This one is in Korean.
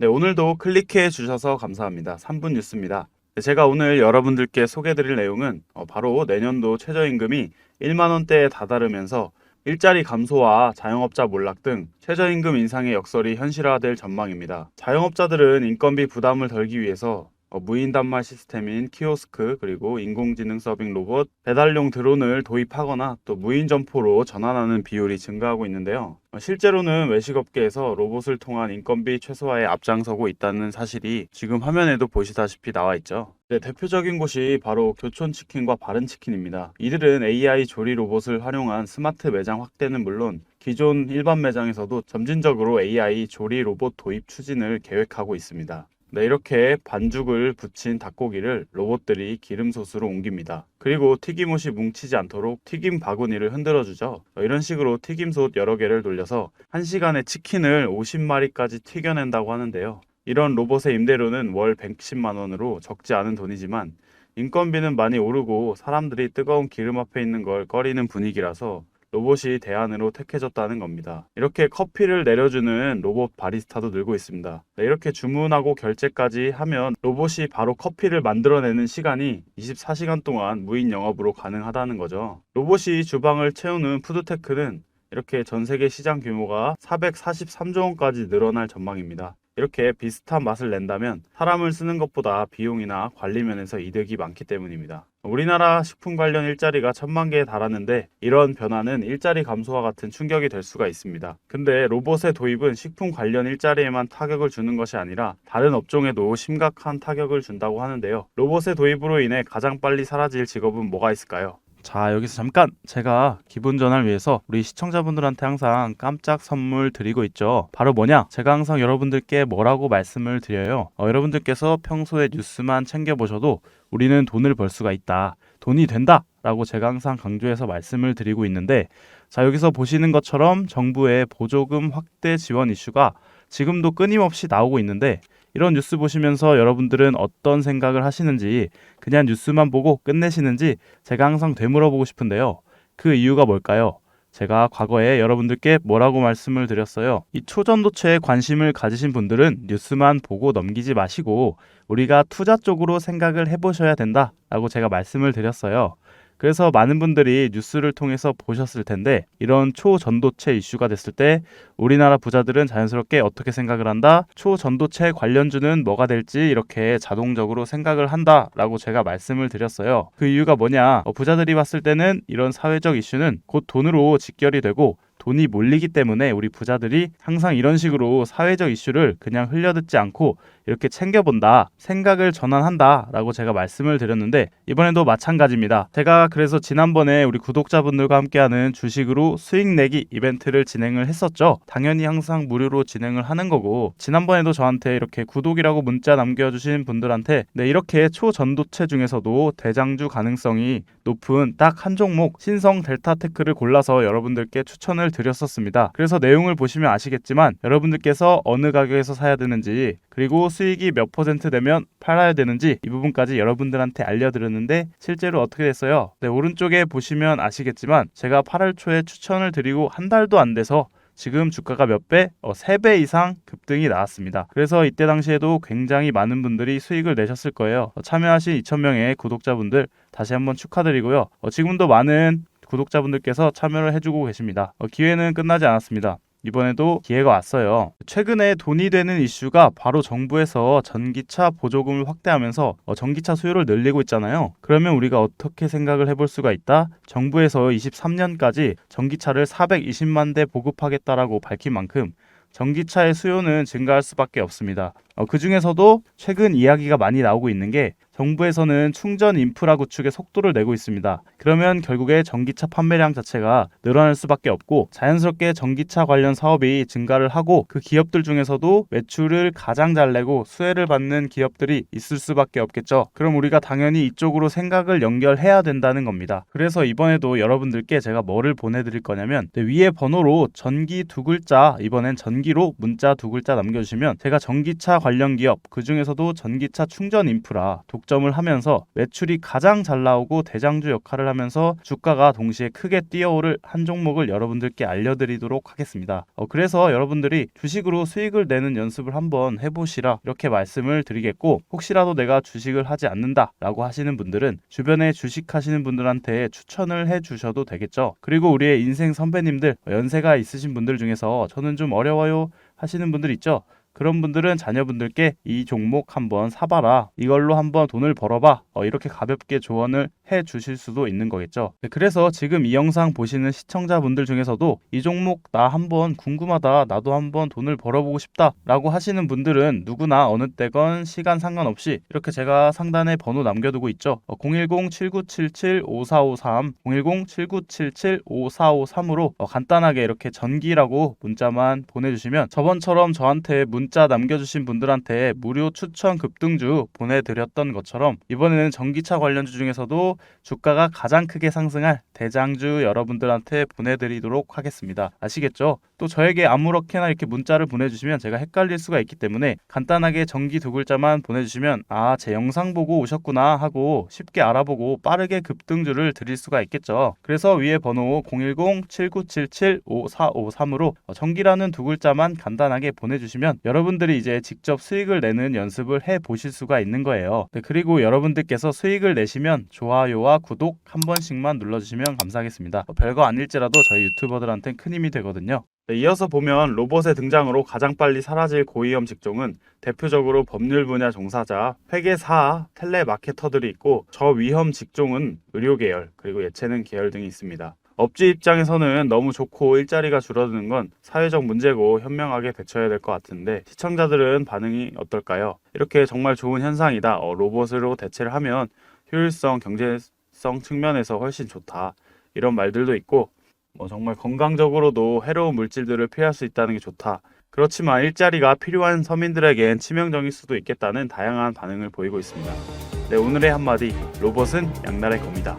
네, 오늘도 클릭해 주셔서 감사합니다. 3분 뉴스입니다. 네, 제가 오늘 여러분들께 소개드릴 내용은 어, 바로 내년도 최저임금이 1만 원대에 다다르면서 일자리 감소와 자영업자 몰락 등 최저임금 인상의 역설이 현실화될 전망입니다. 자영업자들은 인건비 부담을 덜기 위해서 어, 무인 단말 시스템인 키오스크 그리고 인공지능 서빙 로봇, 배달용 드론을 도입하거나 또 무인 점포로 전환하는 비율이 증가하고 있는데요. 어, 실제로는 외식업계에서 로봇을 통한 인건비 최소화에 앞장서고 있다는 사실이 지금 화면에도 보시다시피 나와 있죠. 네, 대표적인 곳이 바로 교촌치킨과 바른치킨입니다. 이들은 AI 조리 로봇을 활용한 스마트 매장 확대는 물론 기존 일반 매장에서도 점진적으로 AI 조리 로봇 도입 추진을 계획하고 있습니다. 네, 이렇게 반죽을 붙인 닭고기를 로봇들이 기름솥으로 옮깁니다. 그리고 튀김옷이 뭉치지 않도록 튀김 바구니를 흔들어 주죠. 어, 이런 식으로 튀김솥 여러 개를 돌려서 1시간에 치킨을 50마리까지 튀겨낸다고 하는데요. 이런 로봇의 임대료는 월 110만 원으로 적지 않은 돈이지만 인건비는 많이 오르고 사람들이 뜨거운 기름 앞에 있는 걸 꺼리는 분위기라서 로봇이 대안으로 택해졌다는 겁니다. 이렇게 커피를 내려주는 로봇 바리스타도 늘고 있습니다. 네, 이렇게 주문하고 결제까지 하면 로봇이 바로 커피를 만들어내는 시간이 24시간 동안 무인 영업으로 가능하다는 거죠. 로봇이 주방을 채우는 푸드테크는 이렇게 전 세계 시장 규모가 443조 원까지 늘어날 전망입니다. 이렇게 비슷한 맛을 낸다면 사람을 쓰는 것보다 비용이나 관리 면에서 이득이 많기 때문입니다. 우리나라 식품 관련 일자리가 천만 개에 달하는데 이런 변화는 일자리 감소와 같은 충격이 될 수가 있습니다. 근데 로봇의 도입은 식품 관련 일자리에만 타격을 주는 것이 아니라 다른 업종에도 심각한 타격을 준다고 하는데요. 로봇의 도입으로 인해 가장 빨리 사라질 직업은 뭐가 있을까요? 자, 여기서 잠깐 제가 기분 전환을 위해서 우리 시청자분들한테 항상 깜짝 선물 드리고 있죠. 바로 뭐냐? 제가 항상 여러분들께 뭐라고 말씀을 드려요. 어, 여러분들께서 평소에 뉴스만 챙겨보셔도 우리는 돈을 벌 수가 있다. 돈이 된다. 라고 제가 항상 강조해서 말씀을 드리고 있는데 자, 여기서 보시는 것처럼 정부의 보조금 확대 지원 이슈가 지금도 끊임없이 나오고 있는데 이런 뉴스 보시면서 여러분들은 어떤 생각을 하시는지 그냥 뉴스만 보고 끝내시는지 제가 항상 되물어보고 싶은데요. 그 이유가 뭘까요? 제가 과거에 여러분들께 뭐라고 말씀을 드렸어요. 이 초전도체에 관심을 가지신 분들은 뉴스만 보고 넘기지 마시고 우리가 투자 쪽으로 생각을 해보셔야 된다 라고 제가 말씀을 드렸어요. 그래서 많은 분들이 뉴스를 통해서 보셨을 텐데 이런 초전도체 이슈가 됐을 때 우리나라 부자들은 자연스럽게 어떻게 생각을 한다? 초전도체 관련주는 뭐가 될지 이렇게 자동적으로 생각을 한다 라고 제가 말씀을 드렸어요. 그 이유가 뭐냐? 어, 부자들이 봤을 때는 이런 사회적 이슈는 곧 돈으로 직결이 되고 돈이 몰리기 때문에 우리 부자들이 항상 이런 식으로 사회적 이슈를 그냥 흘려듣지 않고 이렇게 챙겨본다, 생각을 전환한다 라고 제가 말씀을 드렸는데 이번에도 마찬가지입니다. 제가 그래서 지난번에 우리 구독자분들과 함께하는 주식으로 수익 내기 이벤트를 진행을 했었죠. 당연히 항상 무료로 진행을 하는 거고 지난번에도 저한테 이렇게 구독이라고 문자 남겨주신 분들한테 네, 이렇게 초전도체 중에서도 대장주 가능성이 높은 딱 한 종목 신성 델타테크를 골라서 여러분들께 추천을 드렸었습니다. 그래서 내용을 보시면 아시겠지만 여러분들께서 어느 가격에서 사야 되는지 그리고 수익이 몇 퍼센트 되면 팔아야 되는지 이 부분까지 여러분들한테 알려드렸는데 실제로 어떻게 됐어요? 네, 오른쪽에 보시면 아시겠지만 제가 8월 초에 추천을 드리고 한 달도 안 돼서 지금 주가가 몇 배? 어, 3배 이상 급등이 나왔습니다. 그래서 이때 당시에도 굉장히 많은 분들이 수익을 내셨을 거예요. 어, 참여하신 2,000명의 구독자분들 다시 한번 축하드리고요. 어, 지금도 많은 구독자분들께서 참여를 해주고 계십니다. 어, 기회는 끝나지 않았습니다. 이번에도 기회가 왔어요. 최근에 돈이 되는 이슈가 바로 정부에서 전기차 보조금을 확대하면서 어, 전기차 수요를 늘리고 있잖아요. 그러면 우리가 어떻게 생각을 해볼 수가 있다? 정부에서 23년까지 전기차를 420만 대 보급하겠다라고 밝힌 만큼 전기차의 수요는 증가할 수밖에 없습니다. 어, 그 중에서도 최근 이야기가 많이 나오고 있는 게 정부에서는 충전 인프라 구축에 속도를 내고 있습니다. 그러면 결국에 전기차 판매량 자체가 늘어날 수밖에 없고 자연스럽게 전기차 관련 사업이 증가를 하고 그 기업들 중에서도 매출을 가장 잘 내고 수혜를 받는 기업들이 있을 수밖에 없겠죠. 그럼 우리가 당연히 이쪽으로 생각을 연결해야 된다는 겁니다. 그래서 이번에도 여러분들께 제가 뭐를 보내드릴 거냐면 네, 위에 번호로 전기 두 글자 이번엔 전기로 문자 두 글자 남겨주시면 제가 전기차 관련 기업 그 중에서도 전기차 충전 인프라 독 독점을 하면서 매출이 가장 잘 나오고 대장주 역할을 하면서 주가가 동시에 크게 뛰어오를 한 종목을 여러분들께 알려드리도록 하겠습니다. 어, 그래서 여러분들이 주식으로 수익을 내는 연습을 한번 해보시라 이렇게 말씀을 드리겠고 혹시라도 내가 주식을 하지 않는다 라고 하시는 분들은 주변에 주식하시는 분들한테 추천을 해주셔도 되겠죠. 그리고 우리의 인생 선배님들 연세가 있으신 분들 중에서 저는 좀 어려워요 하시는 분들 있죠. 그런 분들은 자녀분들께 이 종목 한번 사봐라. 이걸로 한번 돈을 벌어봐. 어, 이렇게 가볍게 조언을 해 주실 수도 있는 거겠죠. 네, 그래서 지금 이 영상 보시는 시청자분들 중에서도 이 종목 나 한번 궁금하다. 나도 한번 돈을 벌어보고 싶다. 라고 하시는 분들은 누구나 어느 때건 시간 상관없이 이렇게 제가 상단에 번호 남겨두고 있죠. 어, 010-7977-5453, 010-7977-5453으로 어, 간단하게 이렇게 전기라고 문자만 보내주시면 저번처럼 저한테 문자 남겨주신 분들한테 무료 추천 급등주 보내드렸던 것처럼 이번에는 전기차 관련주 중에서도 주가가 가장 크게 상승할 대장주 여러분들한테 보내드리도록 하겠습니다. 아시겠죠? 또 저에게 아무렇게나 이렇게 문자를 보내주시면 제가 헷갈릴 수가 있기 때문에 간단하게 전기 두 글자만 보내주시면 아, 제 영상 보고 오셨구나 하고 쉽게 알아보고 빠르게 급등주를 드릴 수가 있겠죠. 그래서 위에 번호 010-7977-5453으로 전기라는 두 글자만 간단하게 보내주시면 여러분 들이 이제 직접 수익을 내는 연습을 해 보실 수가 있는 거예요. 네, 그리고 여러분들께서 수익을 내시면 좋아요와 구독 한 번씩만 눌러주시면 감사하겠습니다. 어, 별거 아닐지라도 저희 유튜버들한테는 큰 힘이 되거든요. 네, 이어서 보면 로봇의 등장으로 가장 빨리 사라질 고위험 직종은 대표적으로 법률 분야 종사자, 회계사, 텔레마케터들이 있고 저위험 직종은 의료 계열, 그리고 예체능 계열 등이 있습니다. 업주 입장에서는 너무 좋고 일자리가 줄어드는 건 사회적 문제고 현명하게 대처해야 될 것 같은데 시청자들은 반응이 어떨까요? 이렇게 정말 좋은 현상이다. 어, 로봇으로 대체를 하면 효율성, 경제성 측면에서 훨씬 좋다. 이런 말들도 있고 뭐 정말 건강적으로도 해로운 물질들을 피할 수 있다는 게 좋다. 그렇지만 일자리가 필요한 서민들에겐 치명적일 수도 있겠다는 다양한 반응을 보이고 있습니다. 네, 오늘의 한마디 로봇은 양날의 검이다.